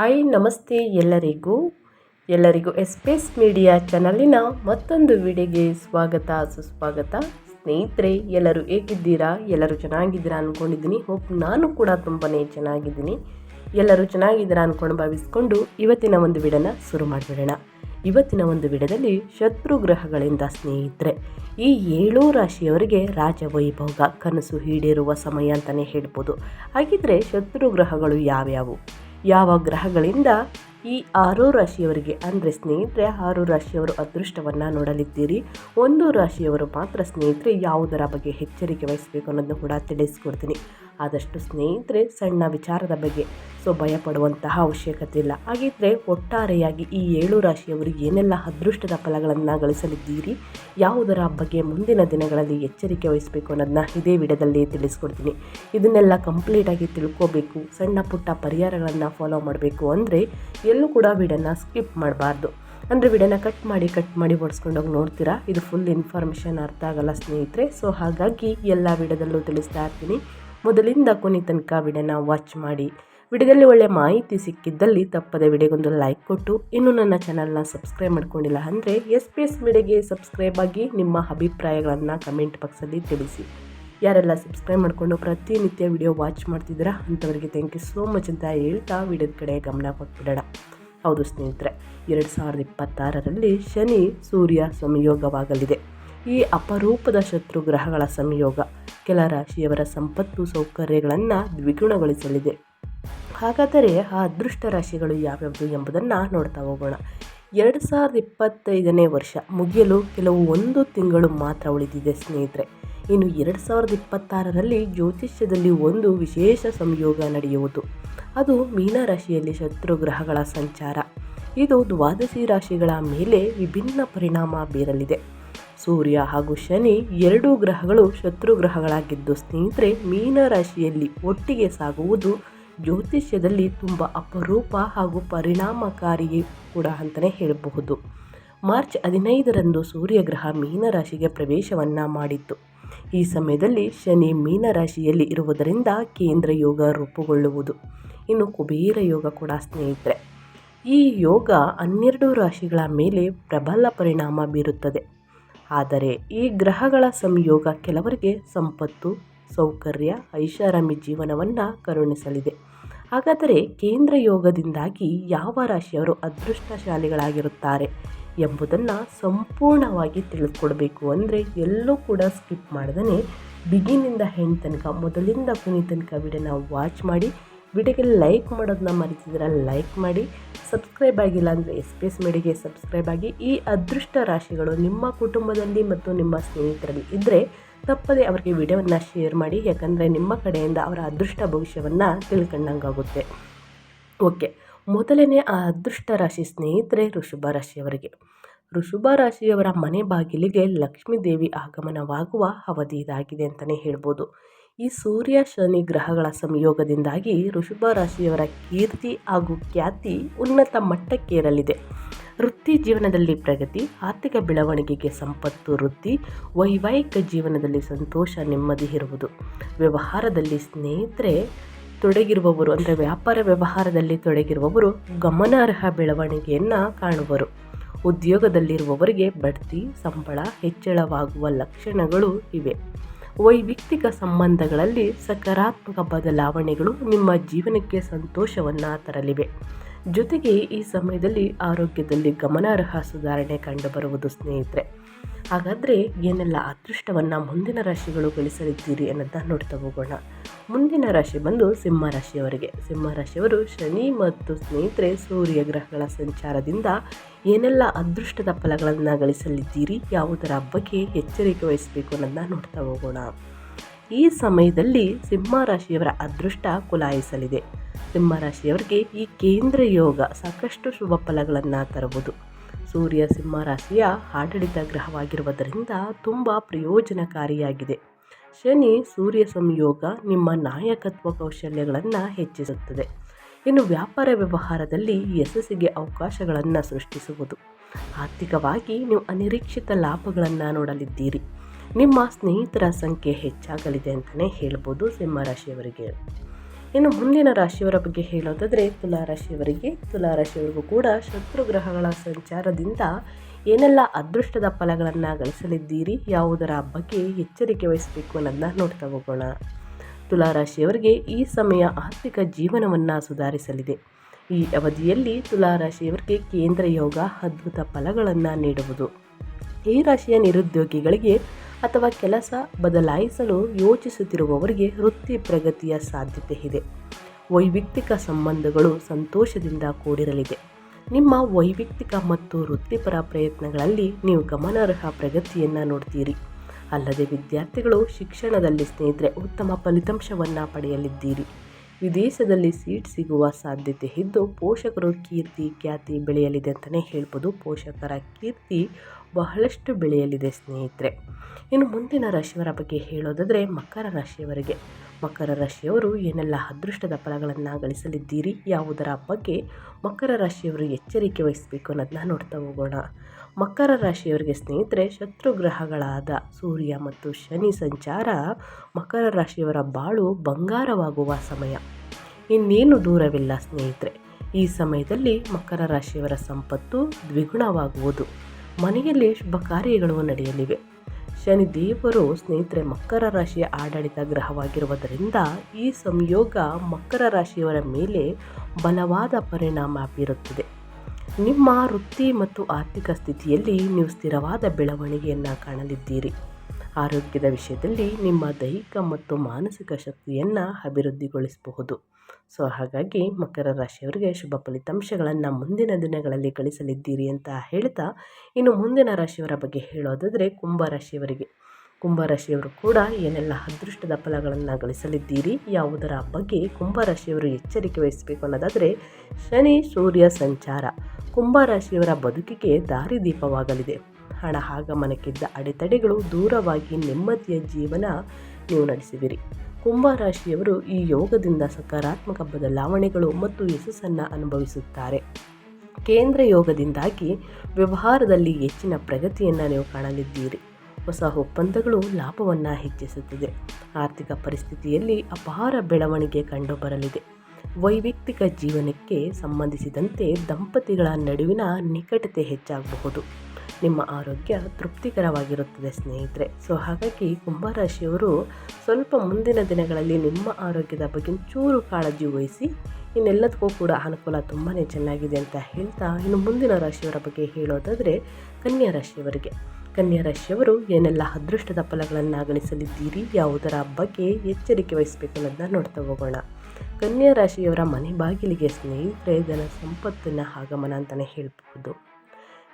Hi, ನಮಸ್ತೆ ಎಲ್ಲರಿಗೂ. ಎಲ್ಲರಿಗೂ ಎಸ್ಪೇಸ್ ಮೀಡಿಯಾ ಚಾನಲಿನ ಮತ್ತೊಂದು ವಿಡಿಯೋಗೆ ಸ್ವಾಗತ, ಸುಸ್ವಾಗತ. ಸ್ನೇಹಿತರೆ, ಎಲ್ಲರೂ ಹೇಗಿದ್ದೀರಾ? ಎಲ್ಲರೂ ಚೆನ್ನಾಗಿದ್ದೀರಾ ಅಂದ್ಕೊಂಡಿದ್ದೀನಿ ಹೋಪ್ ನಾನು ಕೂಡ ತುಂಬಾ ಚೆನ್ನಾಗಿದ್ದೀನಿ. ಎಲ್ಲರೂ ಚೆನ್ನಾಗಿದ್ದೀರಾ ಅಂದ್ಕೊಂಡು ಭಾವಿಸ್ಕೊಂಡು ಇವತ್ತಿನ ಒಂದು ವಿಡನ ಶುರು ಮಾಡಿಬಿಡೋಣ. ಇವತ್ತಿನ ಒಂದು ವಿಡದಲ್ಲಿ ಶತ್ರು ಗ್ರಹಗಳಿಂದ ಸ್ನೇಹಿತರೆ, ಈ ಏಳು ರಾಶಿಯವರಿಗೆ ರಾಜವೈಭೋಗ, ಕನಸು ಈಡೇರುವ ಸಮಯ ಅಂತಲೇ ಹೇಳ್ಬೋದು. ಹಾಗಿದ್ರೆ ಶತ್ರು ಗ್ರಹಗಳು ಯಾವ್ಯಾವು? ಯಾವ ಗ್ರಹಗಳಿಂದ ಈ ಆರು ರಾಶಿಯವರಿಗೆ ಅಂದರೆ ಸ್ನೇಹಿತರೆ, ಆರು ರಾಶಿಯವರು ಅದೃಷ್ಟವನ್ನು ನೋಡಲಿದ್ದೀರಿ. ಒಂದು ರಾಶಿಯವರು ಮಾತ್ರ ಸ್ನೇಹಿತರೆ, ಯಾವುದರ ಬಗ್ಗೆ ಎಚ್ಚರಿಕೆ ವಹಿಸಬೇಕು ಅನ್ನೋದನ್ನು ಕೂಡ ತಿಳಿಸ್ಕೊಡ್ತೀನಿ. ಆದಷ್ಟು ಸ್ನೇಹಿತರೆ, ಸಣ್ಣ ವಿಚಾರದ ಬಗ್ಗೆ ಸೊ ಭಯಪಡುವಂತಹ ಅವಶ್ಯಕತೆ ಇಲ್ಲ. ಹಾಗಿದ್ರೆ ಒಟ್ಟಾರೆಯಾಗಿ ಈ ಏಳು ರಾಶಿಯವರು ಏನೆಲ್ಲ ಅದೃಷ್ಟದ ಫಲಗಳನ್ನು ಗಳಿಸಲಿದ್ದೀರಿ, ಯಾವುದರ ಬಗ್ಗೆ ಮುಂದಿನ ದಿನಗಳಲ್ಲಿ ಎಚ್ಚರಿಕೆ ವಹಿಸಬೇಕು ಅನ್ನೋದನ್ನ ಇದೇ ವಿಡಿಯೋದಲ್ಲಿ ತಿಳಿಸ್ಕೊಡ್ತೀನಿ. ಇದನ್ನೆಲ್ಲ ಕಂಪ್ಲೀಟಾಗಿ ತಿಳ್ಕೋಬೇಕು, ಸಣ್ಣ ಪುಟ್ಟ ಪರಿಹಾರಗಳನ್ನು ಫಾಲೋ ಮಾಡಬೇಕು ಅಂದರೆ ಎಲ್ಲೂ ಕೂಡ ವಿಡಿಯೋನ ಸ್ಕಿಪ್ ಮಾಡಬಾರ್ದು. ಅಂದರೆ ವಿಡಿಯೋನ ಕಟ್ ಮಾಡಿ ಕಟ್ ಮಾಡಿ ಬಡಿಸ್ಕೊಂಡೋಗಿ ನೋಡ್ತೀರಾ? ಇದು ಫುಲ್ ಇನ್ಫಾರ್ಮೇಷನ್ ಅರ್ಥ ಆಗಲ್ಲ ಸ್ನೇಹಿತರೆ. ಸೊ ಹಾಗಾಗಿ ಎಲ್ಲ ವಿಡಿಯೋದಲ್ಲೂ ತಿಳಿಸ್ತಾ ಇರ್ತೀನಿ. ಮೊದಲಿಂದ ಕೊನೆ ತನಕ ವಿಡಿಯೋನ ವಾಚ್ ಮಾಡಿ. ವಿಡಿಯೋದಲ್ಲಿ ಒಳ್ಳೆ ಮಾಹಿತಿ ಸಿಕ್ಕಿದ್ದಲ್ಲಿ ತಪ್ಪದೆ ವಿಡಿಯೋಗೊಂದು ಲೈಕ್ ಕೊಟ್ಟು. ಇನ್ನೂ ನನ್ನ ಚಾನಲ್ನ ಸಬ್ಸ್ಕ್ರೈಬ್ ಮಾಡ್ಕೊಂಡಿಲ್ಲ ಅಂದರೆ ಎಸ್ ಪಿ ಎಸ್ ವಿಡಿಯೋಗೆ ಸಬ್ಸ್ಕ್ರೈಬ್ ಆಗಿ ನಿಮ್ಮ ಅಭಿಪ್ರಾಯಗಳನ್ನು ಕಮೆಂಟ್ ಬಾಕ್ಸಲ್ಲಿ ತಿಳಿಸಿ. ಯಾರೆಲ್ಲ ಸಬ್ಸ್ಕ್ರೈಬ್ ಮಾಡಿಕೊಂಡು ಪ್ರತಿನಿತ್ಯ ವಿಡಿಯೋ ವಾಚ್ ಮಾಡ್ತಿದ್ದೀರಾ ಅಂಥವರಿಗೆ ಥ್ಯಾಂಕ್ ಯು ಸೋ ಮಚ್ ಅಂತ ಹೇಳ್ತಾ ವಿಡಿಯೋದ ಕಡೆ ಗಮನ ಕೊಟ್ಬಿಡೋಣ. ಹೌದು ಸ್ನೇಹಿತರೆ, ಎರಡು ಸಾವಿರದ ಇಪ್ಪತ್ತಾರರಲ್ಲಿ ಶನಿ ಸೂರ್ಯ ಸಂಯೋಗವಾಗಲಿದೆ. ಈ ಅಪರೂಪದ ಶತ್ರು ಗ್ರಹಗಳ ಸಂಯೋಗ ಕೆಲ ರಾಶಿಯವರ ಸಂಪತ್ತು ಸೌಕರ್ಯಗಳನ್ನು ದ್ವಿಗುಣಗೊಳಿಸಲಿದೆ. ಹಾಗಾದರೆ ಆ ಅದೃಷ್ಟ ರಾಶಿಗಳು ಯಾವ್ಯಾವುದು ಎಂಬುದನ್ನು ನೋಡ್ತಾ ಹೋಗೋಣ. ಎರಡು ಸಾವಿರದ ಇಪ್ಪತ್ತೈದನೇ ವರ್ಷ ಮುಗಿಯಲು ಕೆಲವು ಒಂದು ತಿಂಗಳು ಮಾತ್ರ ಉಳಿದಿದೆ ಸ್ನೇಹಿತರೆ. ಇನ್ನು ಎರಡು ಸಾವಿರದ ಇಪ್ಪತ್ತಾರರಲ್ಲಿ ಜ್ಯೋತಿಷ್ಯದಲ್ಲಿ ಒಂದು ವಿಶೇಷ ಸಂಯೋಗ ನಡೆಯುವುದು. ಅದು ಮೀನರಾಶಿಯಲ್ಲಿ ಶತ್ರು ಗ್ರಹಗಳ ಸಂಚಾರ. ಇದು ದ್ವಾದಶಿ ರಾಶಿಗಳ ಮೇಲೆ ವಿಭಿನ್ನ ಪರಿಣಾಮ ಬೀರಲಿದೆ. ಸೂರ್ಯ ಹಾಗೂ ಶನಿ ಎರಡೂ ಗ್ರಹಗಳು ಶತ್ರು ಗ್ರಹಗಳಾಗಿದ್ದು ಸ್ನೇಹಿತರೆ ಮೀನರಾಶಿಯಲ್ಲಿ ಒಟ್ಟಿಗೆ ಸಾಗುವುದು ಜ್ಯೋತಿಷ್ಯದಲ್ಲಿ ತುಂಬ ಅಪರೂಪ ಹಾಗೂ ಪರಿಣಾಮಕಾರಿ ಕೂಡ ಅಂತಲೇ ಹೇಳಬಹುದು. ಮಾರ್ಚ್ ಹದಿನೈದರಂದು ಸೂರ್ಯಗ್ರಹ ಮೀನರಾಶಿಗೆ ಪ್ರವೇಶವನ್ನು ಮಾಡಿತ್ತು. ಈ ಸಮಯದಲ್ಲಿ ಶನಿ ಮೀನರಾಶಿಯಲ್ಲಿ ಇರುವುದರಿಂದ ಕೇಂದ್ರ ಯೋಗ ರೂಪುಗೊಳ್ಳುವುದು. ಇನ್ನು ಕುಬೇರ ಯೋಗ ಕೂಡ ಸ್ನೇಹಿತರೆ. ಈ ಯೋಗ ಹನ್ನೆರಡು ರಾಶಿಗಳ ಮೇಲೆ ಪ್ರಬಲ ಪರಿಣಾಮ ಬೀರುತ್ತದೆ. ಆದರೆ ಈ ಗ್ರಹಗಳ ಸಂಯೋಗ ಕೆಲವರಿಗೆ ಸಂಪತ್ತು, ಸೌಕರ್ಯ, ಐಷಾರಾಮಿ ಜೀವನವನ್ನು ಕರುಣಿಸಲಿದೆ. ಹಾಗಾದರೆ ಕೇಂದ್ರ ಯೋಗದಿಂದಾಗಿ ಯಾವ ರಾಶಿಯವರು ಅದೃಷ್ಟಶಾಲಿಗಳಾಗಿರುತ್ತಾರೆ ಎಂಬುದನ್ನು ಸಂಪೂರ್ಣವಾಗಿ ತಿಳಿದುಕೊಡ್ಬೇಕು ಅಂದರೆ ಎಲ್ಲೂ ಕೂಡ ಸ್ಕಿಪ್ ಮಾಡ್ದೇ ಬಿಗಿನಿಂದ ಹೆಣ್ ತನಕ, ಮೊದಲಿಂದ ಕೊನೆ ತನಕ ವಿಡಿಯೋನ ವಾಚ್ ಮಾಡಿ, ವಿಡಿಯೋಗೆ ಲೈಕ್ ಮಾಡೋದನ್ನ ಮರಿತಿದ್ರೆ ಲೈಕ್ ಮಾಡಿ, ಸಬ್ಸ್ಕ್ರೈಬ್ ಆಗಿಲ್ಲ ಅಂದರೆ ಎಸ್ ಪಿ ಎಸ್ ಮೇಡಿಗೆ ಸಬ್ಸ್ಕ್ರೈಬ್ ಆಗಿ ಈ ಅದೃಷ್ಟ ರಾಶಿಗಳು ನಿಮ್ಮ ಕುಟುಂಬದಲ್ಲಿ ಮತ್ತು ನಿಮ್ಮ ಸ್ನೇಹಿತರಲ್ಲಿ ಇದ್ದರೆ ತಪ್ಪದೆ ಅವರಿಗೆ ವಿಡಿಯೋವನ್ನು ಶೇರ್ ಮಾಡಿ, ಯಾಕಂದರೆ ನಿಮ್ಮ ಕಡೆಯಿಂದ ಅವರ ಅದೃಷ್ಟ ಭವಿಷ್ಯವನ್ನು ತಿಳ್ಕೊಂಡಂಗಾಗುತ್ತೆ. ಓಕೆ, ಮೊದಲನೇ ಆ ಅದೃಷ್ಟ ರಾಶಿ ಸ್ನೇಹಿತರೆ ಋಷಭ ರಾಶಿಯವರಿಗೆ. ಋಷಭ ರಾಶಿಯವರ ಮನೆ ಬಾಗಿಲಿಗೆ ಲಕ್ಷ್ಮೀ ದೇವಿ ಆಗಮನವಾಗುವ ಅವಧಿ ಇದಾಗಿದೆ ಅಂತಲೇ ಹೇಳ್ಬೋದು. ಈ ಸೂರ್ಯ, ಶನಿ ಗ್ರಹಗಳ ಸಂಯೋಗದಿಂದಾಗಿ ಋಷಭ ರಾಶಿಯವರ ಕೀರ್ತಿ ಹಾಗೂ ಖ್ಯಾತಿ ಉನ್ನತ ಮಟ್ಟಕ್ಕೇರಲಿದೆ. ವೃತ್ತಿ ಜೀವನದಲ್ಲಿ ಪ್ರಗತಿ, ಆರ್ಥಿಕ ಬೆಳವಣಿಗೆಗೆ ಸಂಪತ್ತು ವೃದ್ಧಿ ವೈವಾಹಿಕ ಜೀವನದಲ್ಲಿ ಸಂತೋಷ, ನೆಮ್ಮದಿ ಇರುವುದು. ವ್ಯವಹಾರದಲ್ಲಿ ಸ್ನೇಹಿತರೆ ತೊಡಗಿರುವವರು, ಅಂದರೆ ವ್ಯಾಪಾರ ವ್ಯವಹಾರದಲ್ಲಿ ತೊಡಗಿರುವವರು ಗಮನಾರ್ಹ ಬೆಳವಣಿಗೆಯನ್ನು ಕಾಣುವರು. ಉದ್ಯೋಗದಲ್ಲಿರುವವರಿಗೆ ಬಡ್ತಿ, ಸಂಬಳ, ಹೆಚ್ಚಳವಾಗುವ ಲಕ್ಷಣಗಳು ಇವೆ. ವೈಯಕ್ತಿಕ ಸಂಬಂಧಗಳಲ್ಲಿ ಸಕಾರಾತ್ಮಕ ಬದಲಾವಣೆಗಳು ನಿಮ್ಮ ಜೀವನಕ್ಕೆ ಸಂತೋಷವನ್ನು ತರಲಿವೆ. ಜೊತೆಗೆ ಈ ಸಮಯದಲ್ಲಿ ಆರೋಗ್ಯದಲ್ಲಿ ಗಮನಾರ್ಹ ಸುಧಾರಣೆ ಕಂಡುಬರುವುದು ಸ್ನೇಹಿತರೆ. ಹಾಗಾದರೆ ಏನೆಲ್ಲ ಅದೃಷ್ಟವನ್ನು ಮುಂದಿನ ರಾಶಿಗಳು ಗಳಿಸಲಿದ್ದೀರಿ ಅನ್ನೋದನ್ನ ನೋಡ್ತಾ ಹೋಗೋಣ. ಮುಂದಿನ ರಾಶಿ ಬಂದು ಸಿಂಹ ರಾಶಿಯವರಿಗೆ. ಸಿಂಹ ರಾಶಿಯವರು ಶನಿ ಮತ್ತು ಸ್ನೇಹಿತರೆ ಸೂರ್ಯ ಗ್ರಹಗಳ ಸಂಚಾರದಿಂದ ಏನೆಲ್ಲ ಅದೃಷ್ಟದ ಫಲಗಳನ್ನು ಗಳಿಸಲಿದ್ದೀರಿ, ಯಾವುದರ ಬಗ್ಗೆ ಎಚ್ಚರಿಕೆ ವಹಿಸಬೇಕು ಅನ್ನೋದನ್ನ ನೋಡ್ತಾ ಹೋಗೋಣ. ಈ ಸಮಯದಲ್ಲಿ ಸಿಂಹ ರಾಶಿಯವರ ಅದೃಷ್ಟ ಕುಲಾಯಿಸಲಿದೆ. ಸಿಂಹ ರಾಶಿಯವರಿಗೆ ಈ ಕೇಂದ್ರ ಯೋಗ ಸಾಕಷ್ಟು ಶುಭ ಫಲಗಳನ್ನು ತರುವುದು ಸೂರ್ಯ ಸಿಂಹ ರಾಶಿಯ ಆಡಳಿತ ಗ್ರಹವಾಗಿರುವುದರಿಂದ ತುಂಬ ಪ್ರಯೋಜನಕಾರಿಯಾಗಿದೆ. ಶನಿ ಸೂರ್ಯ ಸಂಯೋಗ ನಿಮ್ಮ ನಾಯಕತ್ವ ಕೌಶಲ್ಯಗಳನ್ನು ಹೆಚ್ಚಿಸುತ್ತದೆ. ಇನ್ನು ವ್ಯಾಪಾರ ವ್ಯವಹಾರದಲ್ಲಿ ಯಶಸ್ಸಿಗೆ ಅವಕಾಶಗಳನ್ನು ಸೃಷ್ಟಿಸುವುದು. ಆರ್ಥಿಕವಾಗಿ ನೀವು ಅನಿರೀಕ್ಷಿತ ಲಾಭಗಳನ್ನು ನೋಡಲಿದ್ದೀರಿ. ನಿಮ್ಮ ಸ್ನೇಹಿತರ ಸಂಖ್ಯೆ ಹೆಚ್ಚಾಗಲಿದೆ ಅಂತಲೇ ಹೇಳ್ಬೋದು ಸಿಂಹರಾಶಿಯವರಿಗೆ ಇನ್ನು ಮುಂದಿನ ರಾಶಿಯವರ ಬಗ್ಗೆ ಹೇಳೋದಾದರೆ ತುಲಾ ರಾಶಿಯವರಿಗೆ. ಕೂಡ ಶತ್ರು ಗ್ರಹಗಳ ಸಂಚಾರದಿಂದ ಏನೆಲ್ಲ ಅದೃಷ್ಟದ ಫಲಗಳನ್ನು ಗಳಿಸಲಿದ್ದೀರಿ, ಯಾವುದರ ಬಗ್ಗೆ ಎಚ್ಚರಿಕೆ ವಹಿಸಬೇಕು ಅನ್ನೋದನ್ನ ನೋಡ್ತಾ ಹೋಗೋಣ. ತುಲಾ ರಾಶಿಯವರಿಗೆ ಈ ಸಮಯ ಆರ್ಥಿಕ ಜೀವನವನ್ನು ಸುಧಾರಿಸಲಿದೆ. ಈ ಅವಧಿಯಲ್ಲಿ ತುಲಾ ರಾಶಿಯವರಿಗೆ ಕೇಂದ್ರ ಯೋಗ ಅದ್ಭುತ ಫಲಗಳನ್ನು ನೀಡುವುದು. ಈ ರಾಶಿಯ ನಿರುದ್ಯೋಗಿಗಳಿಗೆ ಅಥವಾ ಕೆಲಸ ಬದಲಾಯಿಸಲು ಯೋಚಿಸುತ್ತಿರುವವರಿಗೆ ವೃತ್ತಿ ಪ್ರಗತಿಯ ಸಾಧ್ಯತೆ ಇದೆ. ವೈಯಕ್ತಿಕ ಸಂಬಂಧಗಳು ಸಂತೋಷದಿಂದ ಕೂಡಿರಲಿದೆ. ನಿಮ್ಮ ವೈಯಕ್ತಿಕ ಮತ್ತು ವೃತ್ತಿಪರ ಪ್ರಯತ್ನಗಳಲ್ಲಿ ನೀವು ಗಮನಾರ್ಹ ಪ್ರಗತಿಯನ್ನು ನೋಡ್ತೀರಿ. ಅಲ್ಲದೆ ವಿದ್ಯಾರ್ಥಿಗಳು ಶಿಕ್ಷಣದಲ್ಲಿ ಸ್ನೇಹಿತರೆ ಉತ್ತಮ ಫಲಿತಾಂಶವನ್ನು ಪಡೆಯಲಿದ್ದೀರಿ. ವಿದೇಶದಲ್ಲಿ ಸೀಟ್ ಸಿಗುವ ಸಾಧ್ಯತೆ ಇದ್ದು ಪೋಷಕರು ಕೀರ್ತಿ ಖ್ಯಾತಿ ಬೆಳೆಯಲಿದೆ ಅಂತಲೇ ಹೇಳ್ಬೋದು. ಪೋಷಕರ ಕೀರ್ತಿ ಬಹಳಷ್ಟು ಬೆಳೆಯಲಿದೆ ಸ್ನೇಹಿತರೆ. ಇನ್ನು ಮುಂದಿನ ರಾಶಿಯವರ ಬಗ್ಗೆ ಹೇಳೋದಾದರೆ ಮಕರ ರಾಶಿಯವರಿಗೆ. ಮಕರ ರಾಶಿಯವರು ಏನೆಲ್ಲ ಅದೃಷ್ಟದ ಫಲಗಳನ್ನು ಗಳಿಸಲಿದ್ದೀರಿ ಯಾವುದರ ಬಗ್ಗೆ ಮಕರ ರಾಶಿಯವರು ಎಚ್ಚರಿಕೆ ವಹಿಸಬೇಕು ಅನ್ನೋದನ್ನ ನೋಡ್ತಾ ಹೋಗೋಣ. ಮಕರ ರಾಶಿಯವರಿಗೆ ಸ್ನೇಹಿತರೆ, ಶತ್ರು ಗ್ರಹಗಳಾದ ಸೂರ್ಯ ಮತ್ತು ಶನಿ ಸಂಚಾರ ಮಕರ ರಾಶಿಯವರ ಬಾಳು ಬಂಗಾರವಾಗುವ ಸಮಯ. ಇನ್ನೇನು ದೂರವಿಲ್ಲ ಸ್ನೇಹಿತರೆ. ಈ ಸಮಯದಲ್ಲಿ ಮಕರ ರಾಶಿಯವರ ಸಂಪತ್ತು ದ್ವಿಗುಣವಾಗುವುದು. ಮನೆಯಲ್ಲಿ ಶುಭ ಕಾರ್ಯಗಳು ನಡೆಯಲಿವೆ. ಶನಿ ದೇವರು ಸ್ನೇಹಿತರೆ, ಮಕರ ರಾಶಿಯ ಆಡಳಿತ ಗ್ರಹವಾಗಿರುವುದರಿಂದ ಈ ಸಂಯೋಗ ಮಕರ ರಾಶಿಯವರ ಮೇಲೆ ಬಲವಾದ ಪರಿಣಾಮ ಬೀರುತ್ತದೆ. ನಿಮ್ಮ ವೃತ್ತಿ ಮತ್ತು ಆರ್ಥಿಕ ಸ್ಥಿತಿಯಲ್ಲಿ ನೀವು ಸ್ಥಿರವಾದ ಬೆಳವಣಿಗೆಯನ್ನು ಕಾಣಲಿದ್ದೀರಿ. ಆರೋಗ್ಯದ ವಿಷಯದಲ್ಲಿ ನಿಮ್ಮ ದೈಹಿಕ ಮತ್ತು ಮಾನಸಿಕ ಶಕ್ತಿಯನ್ನು ಅಭಿವೃದ್ಧಿಗೊಳಿಸಬಹುದು. ಸೊ, ಹಾಗಾಗಿ ಮಕರ ರಾಶಿಯವರಿಗೆ ಶುಭ ಫಲಿತಾಂಶಗಳನ್ನು ಮುಂದಿನ ದಿನಗಳಲ್ಲಿ ಗಳಿಸಲಿದ್ದೀರಿ ಅಂತ ಹೇಳ್ತಾ, ಇನ್ನು ಮುಂದಿನ ರಾಶಿಯವರ ಬಗ್ಗೆ ಹೇಳೋದಾದರೆ ಕುಂಭ ರಾಶಿಯವರಿಗೆ. ಕುಂಭರಾಶಿಯವರು ಕೂಡ ಏನೆಲ್ಲ ಅದೃಷ್ಟದ ಫಲಗಳನ್ನು ಗಳಿಸಲಿದ್ದೀರಿ, ಯಾವುದರ ಬಗ್ಗೆ ಕುಂಭರಾಶಿಯವರು ಎಚ್ಚರಿಕೆ ವಹಿಸಬೇಕು ಅನ್ನೋದಾದರೆ ಶನಿ, ಸೂರ್ಯ, ಸಂಚಾರ. ಕುಂಭರಾಶಿಯವರ ಬದುಕಿಗೆ ದಾರಿದೀಪವಾಗಲಿದೆ. ಹಣ ಆಗಮನಕ್ಕಿದ್ದ ಅಡೆತಡೆಗಳು ದೂರವಾಗಿ ನೆಮ್ಮದಿಯ ಜೀವನ ನೀವು ನಡೆಸುವಿರಿ ಕುಂಭರಾಶಿಯವರು ಈ ಯೋಗದಿಂದ ಸಕಾರಾತ್ಮಕ ಬದಲಾವಣೆಗಳು ಮತ್ತು ಯಶಸ್ಸನ್ನು ಅನುಭವಿಸುತ್ತಾರೆ. ಕೇಂದ್ರ ಯೋಗದಿಂದಾಗಿ ವ್ಯವಹಾರದಲ್ಲಿ ಹೆಚ್ಚಿನ ಪ್ರಗತಿಯನ್ನು ನೀವು ಕಾಣಲಿದ್ದೀರಿ. ಹೊಸ ಒಪ್ಪಂದಗಳು ಲಾಭವನ್ನು ಹೆಚ್ಚಿಸುತ್ತದೆ. ಆರ್ಥಿಕ ಪರಿಸ್ಥಿತಿಯಲ್ಲಿ ಅಪಾರ ಬೆಳವಣಿಗೆ ಕಂಡುಬರಲಿದೆ. ವೈಯಕ್ತಿಕ ಜೀವನಕ್ಕೆ ಸಂಬಂಧಿಸಿದಂತೆ ದಂಪತಿಗಳ ನಡುವಿನ ನಿಕಟತೆ ಹೆಚ್ಚಾಗಬಹುದು. ನಿಮ್ಮ ಆರೋಗ್ಯ ತೃಪ್ತಿಕರವಾಗಿರುತ್ತದೆ ಸ್ನೇಹಿತರೆ. ಸೊ ಹಾಗಾಗಿ ಕುಂಭರಾಶಿಯವರು ಸ್ವಲ್ಪ ಮುಂದಿನ ದಿನಗಳಲ್ಲಿ ನಿಮ್ಮ ಆರೋಗ್ಯದ ಬಗ್ಗೆ ಚೂರು ಕಾಳಜಿ ವಹಿಸಿ, ಇನ್ನೆಲ್ಲದಕ್ಕೂ ಕೂಡ ಅನುಕೂಲ ತುಂಬಾ ಚೆನ್ನಾಗಿದೆ ಅಂತ ಹೇಳ್ತಾ ಇನ್ನು ಮುಂದಿನ ರಾಶಿಯವರ ಬಗ್ಗೆ ಹೇಳೋದಾದರೆ ಕನ್ಯಾ ರಾಶಿಯವರಿಗೆ. ಕನ್ಯಾ ರಾಶಿಯವರು ಏನೆಲ್ಲ ಅದೃಷ್ಟದ ಫಲಗಳನ್ನು ಗಳಿಸಲಿದ್ದೀರಿ ಯಾವುದರ ಬಗ್ಗೆ ಎಚ್ಚರಿಕೆ ವಹಿಸಬೇಕು ಅನ್ನೋದನ್ನ ನೋಡ್ತಾ ಹೋಗೋಣ. ಕನ್ಯಾ ರಾಶಿಯವರ ಮನೆ ಬಾಗಿಲಿಗೆ ಸ್ನೇಹಿತರೆ ಜನ ಸಂಪತ್ತಿನ ಆಗಮನ ಅಂತಲೇ ಹೇಳ್ಬೋದು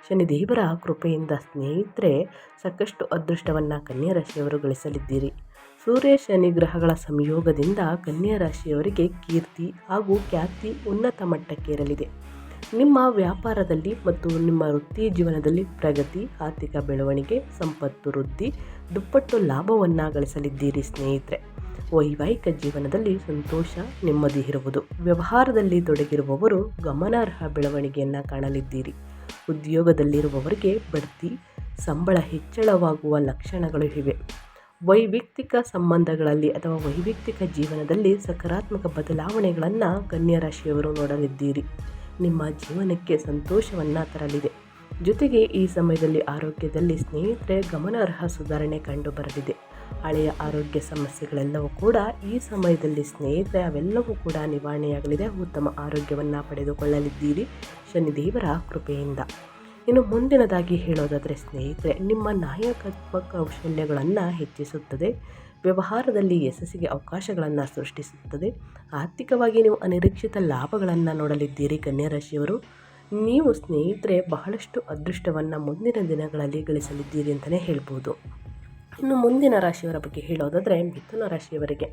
ಶನಿದೇವರ ಕೃಪೆಯಿಂದ ಸ್ನೇಹಿತರೆ, ಸಾಕಷ್ಟು ಅದೃಷ್ಟವನ್ನು ಕನ್ಯಾ ರಾಶಿಯವರು ಗಳಿಸಲಿದ್ದೀರಿ. ಸೂರ್ಯ ಶನಿ ಗ್ರಹಗಳ ಸಂಯೋಗದಿಂದ ಕನ್ಯಾ ರಾಶಿಯವರಿಗೆ ಕೀರ್ತಿ ಹಾಗೂ ಖ್ಯಾತಿ ಉನ್ನತ ಮಟ್ಟಕ್ಕೇರಲಿದೆ ನಿಮ್ಮ ವ್ಯಾಪಾರದಲ್ಲಿ ಮತ್ತು ನಿಮ್ಮ ವೃತ್ತಿ ಜೀವನದಲ್ಲಿ ಪ್ರಗತಿ, ಆರ್ಥಿಕ ಬೆಳವಣಿಗೆ, ಸಂಪತ್ತು ವೃದ್ಧಿ, ದುಪ್ಪಟ್ಟು ಲಾಭವನ್ನು ಗಳಿಸಲಿದ್ದೀರಿ ಸ್ನೇಹಿತರೆ. ವೈವಾಹಿಕ ಜೀವನದಲ್ಲಿ ಸಂತೋಷ, ನೆಮ್ಮದಿ ಇರುವುದು. ವ್ಯವಹಾರದಲ್ಲಿ ತೊಡಗಿರುವವರು ಗಮನಾರ್ಹ ಬೆಳವಣಿಗೆಯನ್ನು ಕಾಣಲಿದ್ದೀರಿ. ಉದ್ಯೋಗದಲ್ಲಿರುವವರಿಗೆ ಬಡ್ತಿ, ಸಂಬಳ ಹೆಚ್ಚಳವಾಗುವ ಲಕ್ಷಣಗಳು ಇವೆ. ವೈಯಕ್ತಿಕ ಸಂಬಂಧಗಳಲ್ಲಿ ಅಥವಾ ವೈಯಕ್ತಿಕ ಜೀವನದಲ್ಲಿ ಸಕಾರಾತ್ಮಕ ಬದಲಾವಣೆಗಳನ್ನು ಕನ್ಯರಾಶಿಯವರು ನೋಡಲಿದ್ದೀರಿ. ನಿಮ್ಮ ಜೀವನಕ್ಕೆ ಸಂತೋಷವನ್ನು ತರಲಿದೆ. ಜೊತೆಗೆ ಈ ಸಮಯದಲ್ಲಿ ಆರೋಗ್ಯದಲ್ಲಿ ಸ್ನೇಹಿತರೆ ಗಮನಾರ್ಹ ಸುಧಾರಣೆ ಕಂಡುಬರಲಿದೆ. ಹಳೆಯ ಆರೋಗ್ಯ ಸಮಸ್ಯೆಗಳೆಲ್ಲವೂ ಕೂಡ ಈ ಸಮಯದಲ್ಲಿ ಸ್ನೇಹಿತರೆ, ಅವೆಲ್ಲವೂ ಕೂಡ ನಿವಾರಣೆಯಾಗಲಿದೆ. ಉತ್ತಮ ಆರೋಗ್ಯವನ್ನು ಪಡೆದುಕೊಳ್ಳಲಿದ್ದೀರಿ. ಶನಿದೇವರ ಕೃಪೆಯಿಂದ. ಇನ್ನು ಮುಂದಿನದಾಗಿ ಹೇಳೋದಾದರೆ ಸ್ನೇಹಿತರೆ, ನಿಮ್ಮ ನಾಯಕತ್ವ ಕೌಶಲ್ಯಗಳನ್ನು ಹೆಚ್ಚಿಸುತ್ತದೆ. ವ್ಯವಹಾರದಲ್ಲಿ ಯಶಸ್ಸಿಗೆ ಅವಕಾಶಗಳನ್ನು ಸೃಷ್ಟಿಸುತ್ತದೆ. ಆರ್ಥಿಕವಾಗಿ ನೀವು ಅನಿರೀಕ್ಷಿತ ಲಾಭಗಳನ್ನು ನೋಡಲಿದ್ದೀರಿ ಕನ್ಯಾ ರಾಶಿಯವರು ನೀವು ಸ್ನೇಹಿತರೆ, ಬಹಳಷ್ಟು ಅದೃಷ್ಟವನ್ನು ಮುಂದಿನ ದಿನಗಳಲ್ಲಿ ಗಳಿಸಲಿದ್ದೀರಿ ಅಂತಲೇ ಹೇಳ್ಬೋದು. ಇನ್ನು ಮುಂದಿನ ರಾಶಿಯವರ ಬಗ್ಗೆ ಹೇಳೋದಾದರೆ ಮಿಥುನ ರಾಶಿಯವರಿಗೆ.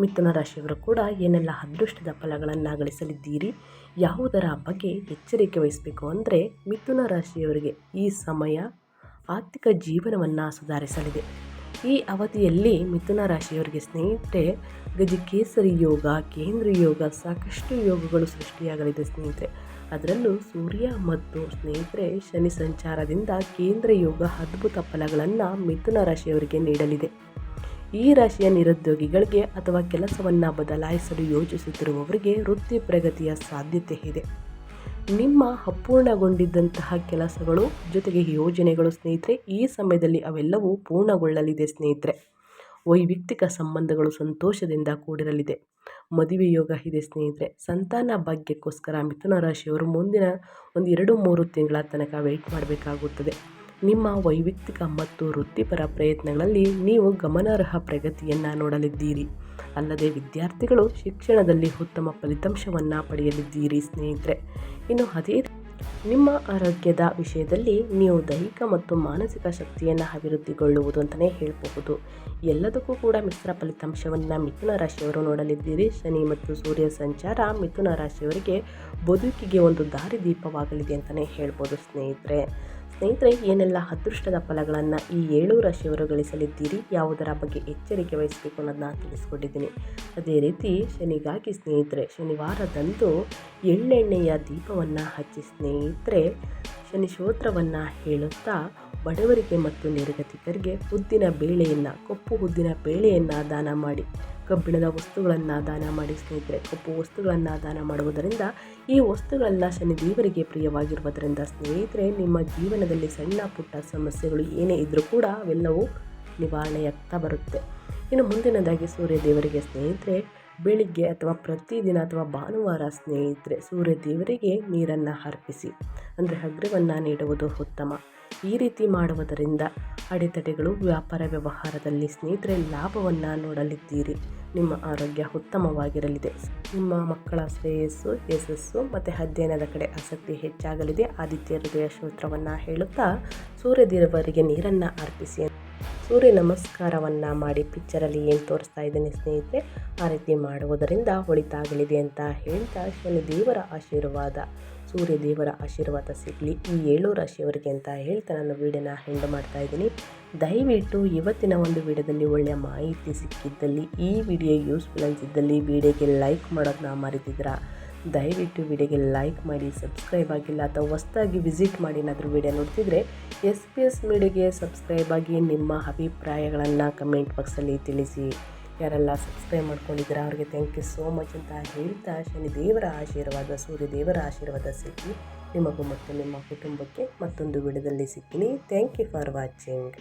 ಮಿಥುನ ರಾಶಿಯವರು ಕೂಡ ಏನೆಲ್ಲ ಅದೃಷ್ಟದ ಫಲಗಳನ್ನು ಗಳಿಸಲಿದ್ದೀರಿ ಯಾವುದರ ಬಗ್ಗೆ ಎಚ್ಚರಿಕೆ ವಹಿಸಬೇಕು ಅಂದರೆ ಮಿಥುನ ರಾಶಿಯವರಿಗೆ ಈ ಸಮಯ ಆರ್ಥಿಕ ಜೀವನವನ್ನು ಸುಧಾರಿಸಲಿದೆ. ಈ ಅವಧಿಯಲ್ಲಿ ಮಿಥುನ ರಾಶಿಯವರಿಗೆ ಸ್ನೇಹಿತರೆ, ಗಜಕೇಸರಿ ಯೋಗ, ಕೇಂದ್ರ ಯೋಗ, ಸಾಕಷ್ಟು ಯೋಗಗಳು ಸೃಷ್ಟಿಯಾಗಲಿದೆ ಸ್ನೇಹಿತರೆ. ಅದರಲ್ಲೂ ಸೂರ್ಯ ಮತ್ತು ಸ್ನೇಹಿತರೆ, ಶನಿ ಸಂಚಾರದಿಂದ ಕೇಂದ್ರ ಯೋಗ ಅದ್ಭುತ ಫಲಗಳನ್ನು ಮಿಥುನ ರಾಶಿಯವರಿಗೆ ನೀಡಲಿದೆ. ಈ ರಾಶಿಯ ನಿರುದ್ಯೋಗಿಗಳಿಗೆ ಅಥವಾ ಕೆಲಸವನ್ನು ಬದಲಾಯಿಸಲು ಯೋಚಿಸುತ್ತಿರುವವರಿಗೆ ವೃತ್ತಿ ಪ್ರಗತಿಯ ಸಾಧ್ಯತೆ ಇದೆ. ನಿಮ್ಮ ಅಪೂರ್ಣಗೊಂಡಿದ್ದಂತಹ ಕೆಲಸಗಳು, ಜೊತೆಗೆ ಯೋಜನೆಗಳು ಸ್ನೇಹಿತರೆ, ಈ ಸಮಯದಲ್ಲಿ ಅವೆಲ್ಲವೂ ಪೂರ್ಣಗೊಳ್ಳಲಿದೆ ಸ್ನೇಹಿತರೆ. ವೈಯಕ್ತಿಕ ಸಂಬಂಧಗಳು ಸಂತೋಷದಿಂದ ಕೂಡಿರಲಿದೆ. ಮದುವೆ ಯೋಗ ಇದೆ ಸ್ನೇಹಿತರೆ. ಸಂತಾನ ಭಾಗ್ಯಕ್ಕೋಸ್ಕರ ಮಿಥುನ ರಾಶಿಯವರು ಮುಂದಿನ ಒಂದು ಎರಡು ಮೂರು ತಿಂಗಳ ತನಕ ವೆಯ್ಟ್ ಮಾಡಬೇಕಾಗುತ್ತದೆ. ನಿಮ್ಮ ವೈಯಕ್ತಿಕ ಮತ್ತು ವೃತ್ತಿಪರ ಪ್ರಯತ್ನಗಳಲ್ಲಿ ನೀವು ಗಮನಾರ್ಹ ಪ್ರಗತಿಯನ್ನು ನೋಡಲಿದ್ದೀರಿ. ಅಲ್ಲದೆ ವಿದ್ಯಾರ್ಥಿಗಳು ಶಿಕ್ಷಣದಲ್ಲಿ ಉತ್ತಮ ಫಲಿತಾಂಶವನ್ನು ಪಡೆಯಲಿದ್ದೀರಿ ಸ್ನೇಹಿತರೆ. ಇನ್ನು ಅದೇ ನಿಮ್ಮ ಆರೋಗ್ಯದ ವಿಷಯದಲ್ಲಿ ನೀವು ದೈಹಿಕ ಮತ್ತು ಮಾನಸಿಕ ಶಕ್ತಿಯನ್ನು ಅಭಿವೃದ್ಧಿಗೊಳ್ಳುವುದು ಅಂತಲೇ ಹೇಳಬಹುದು. ಎಲ್ಲದಕ್ಕೂ ಕೂಡ ಮಿಶ್ರ ಫಲಿತಾಂಶವನ್ನು ಮಿಥುನ ರಾಶಿಯವರು ನೋಡಲಿದ್ದೀರಿ. ಶನಿ ಮತ್ತು ಸೂರ್ಯ ಸಂಚಾರ ಮಿಥುನ ರಾಶಿಯವರಿಗೆ ಬದುಕಿಗೆ ಒಂದು ದಾರಿದೀಪವಾಗಲಿದೆ ಅಂತಲೇ ಹೇಳ್ಬೋದು ಸ್ನೇಹಿತರೆ. ಸ್ನೇಹಿತರೆ, ಏನೆಲ್ಲ ಅದೃಷ್ಟದ ಫಲಗಳನ್ನು ಈ ಏಳು ರಾಶಿಯವರು ಗಳಿಸಲಿದ್ದೀರಿ? ಯಾವುದರ ಬಗ್ಗೆ ಎಚ್ಚರಿಕೆ ವಹಿಸಬೇಕು ಅನ್ನೋದನ್ನ ತಿಳಿಸ್ಕೊಟ್ಟಿದ್ದೀನಿ ಅದೇ ರೀತಿ ಶನಿಗಾಗಿ ಸ್ನೇಹಿತರೆ, ಶನಿವಾರದಂದು ಎಳ್ಳೆಣ್ಣೆಯ ದೀಪವನ್ನು ಹಚ್ಚಿ ಸ್ನೇಹಿತರೆ, ಶನಿ ಸ್ತೋತ್ರವನ್ನು ಹೇಳುತ್ತಾ ಬಡವರಿಗೆ ಮತ್ತು ನಿರ್ಗತಿಕರಿಗೆ ಉದ್ದಿನ ಬೇಳೆಯನ್ನು, ಕಪ್ಪು ಉದ್ದಿನ ಬೇಳೆಯನ್ನು ದಾನ ಮಾಡಿ. ಕಬ್ಬಿಣದ ವಸ್ತುಗಳನ್ನು ದಾನ ಮಾಡಿ ಸ್ನೇಹಿತರೆ, ಕಪ್ಪು ವಸ್ತುಗಳನ್ನು ದಾನ ಮಾಡುವುದರಿಂದ ಈ ವಸ್ತುಗಳೆಲ್ಲ ಶನಿ ದೇವರಿಗೆ ಪ್ರಿಯವಾಗಿರುವುದರಿಂದ ಸ್ನೇಹಿತರೆ, ನಿಮ್ಮ ಜೀವನದಲ್ಲಿ ಸಣ್ಣ ಪುಟ್ಟ ಸಮಸ್ಯೆಗಳು ಏನೇ ಇದ್ದರೂ ಕೂಡ ಅವೆಲ್ಲವೂ ನಿವಾರಣೆಯಾಗ್ತಾ ಬರುತ್ತೆ. ಇನ್ನು ಮುಂದಿನದಾಗಿ ಸೂರ್ಯ ದೇವರಿಗೆ ಸ್ನೇಹಿತರೆ ಬೆಳಿಗ್ಗೆ ಅಥವಾ ಪ್ರತಿದಿನ ಅಥವಾ ಭಾನುವಾರ ಸ್ನೇಹಿತರೆ ಸೂರ್ಯ ದೇವರಿಗೆ ನೀರನ್ನು ಅರ್ಪಿಸಿ. ಅಂದರೆ ಅಗ್ರವನ್ನು ನೀಡುವುದು ಉತ್ತಮ. ಈ ರೀತಿ ಮಾಡುವುದರಿಂದ ಅಡೆತಡೆಗಳು, ವ್ಯಾಪಾರ ವ್ಯವಹಾರದಲ್ಲಿ ಸ್ನೇಹಿತರೆ ಲಾಭವನ್ನು ನೋಡಲಿದ್ದೀರಿ. ನಿಮ್ಮ ಆರೋಗ್ಯ ಉತ್ತಮವಾಗಿರಲಿದೆ. ನಿಮ್ಮ ಮಕ್ಕಳ ಶ್ರೇಯಸ್ಸು, ಯಶಸ್ಸು ಮತ್ತು ಅಧ್ಯಯನದ ಕಡೆ ಆಸಕ್ತಿ ಹೆಚ್ಚಾಗಲಿದೆ. ಆದಿತ್ಯ ಹೃದಯ ಸ್ತೋತ್ರವನ್ನು ಹೇಳುತ್ತಾ, ಸೂರ್ಯದೇವರಿಗೆ ನೀರನ್ನು ಅರ್ಪಿಸಿ ಸೂರ್ಯ ನಮಸ್ಕಾರವನ್ನು ಮಾಡಿ ಪಿಕ್ಚರಲ್ಲಿ ಏನು ತೋರಿಸ್ತಾ ಇದ್ದೀನಿ ಸ್ನೇಹಿತರೆ, ಆ ರೀತಿ ಮಾಡುವುದರಿಂದ ಒಳಿತಾಗಲಿದೆ ಅಂತ ಹೇಳ್ತಾ ಶನಿ ದೇವರ ಆಶೀರ್ವಾದ. ಸೂರ್ಯ ದೇವರ ಆಶೀರ್ವಾದ ಸಿಗಲಿ ಈ ಏಳು ರಾಶಿಯವರಿಗೆ ಅಂತ ಹೇಳ್ತಾ ನಾನು ವೀಡಿಯೋನ ಹೆಂಡ್ ಮಾಡ್ತಾ ಇದ್ದೀನಿ. ದಯವಿಟ್ಟು ಇವತ್ತಿನ ಒಂದು ವಿಡಿಯೋದಲ್ಲಿ ಒಳ್ಳೆಯ ಮಾಹಿತಿ ಸಿಕ್ಕಿದ್ದಲ್ಲಿ, ಈ ವಿಡಿಯೋ ಯೂಸ್ಫುಲ್ ಅನಿಸಿದ್ದಲ್ಲಿ ವಿಡಿಯೋಗೆ ಲೈಕ್ ಮಾಡೋದನ್ನ ಮರಿತಿದ್ರ ದಯವಿಟ್ಟು ವಿಡಿಯೋಗೆ ಲೈಕ್ ಮಾಡಿ, ಸಬ್ಸ್ಕ್ರೈಬ್ ಆಗಿಲ್ಲ ಅಥವಾ ಹೊಸ್ದಾಗಿ ವಿಸಿಟ್ ಮಾಡಿ ಏನಾದರೂ ವಿಡಿಯೋ ನೋಡ್ತಿದ್ರೆ ಎಸ್ ಪಿ ಎಸ್ ಮೀಡಿಯಾಗೆ ಸಬ್ಸ್ಕ್ರೈಬ್ ಆಗಿ ನಿಮ್ಮ ಅಭಿಪ್ರಾಯಗಳನ್ನು ಕಮೆಂಟ್ ಬಾಕ್ಸಲ್ಲಿ ತಿಳಿಸಿ. ಯಾರೆಲ್ಲ ಸಬ್ಸ್ಕ್ರೈಬ್ ಮಾಡ್ಕೊಂಡಿದ್ದೀರಾ ಅವ್ರಿಗೆ ಥ್ಯಾಂಕ್ ಯು ಸೋ ಮಚ್ ಅಂತ ಹೇಳ್ತಾ ಶನಿ ದೇವರ ಆಶೀರ್ವಾದ ಸೂರ್ಯ ದೇವರ ಆಶೀರ್ವಾದ ಸಿಕ್ಕಿ ನಿಮಗೂ ಮತ್ತು ನಿಮ್ಮ ಕುಟುಂಬಕ್ಕೆ ಮತ್ತೊಂದು ವಿಡಿಯೋದಲ್ಲಿ ಸಿಕ್ಕಿನಿ ಥ್ಯಾಂಕ್ ಯು ಫಾರ್ ವಾಚಿಂಗ್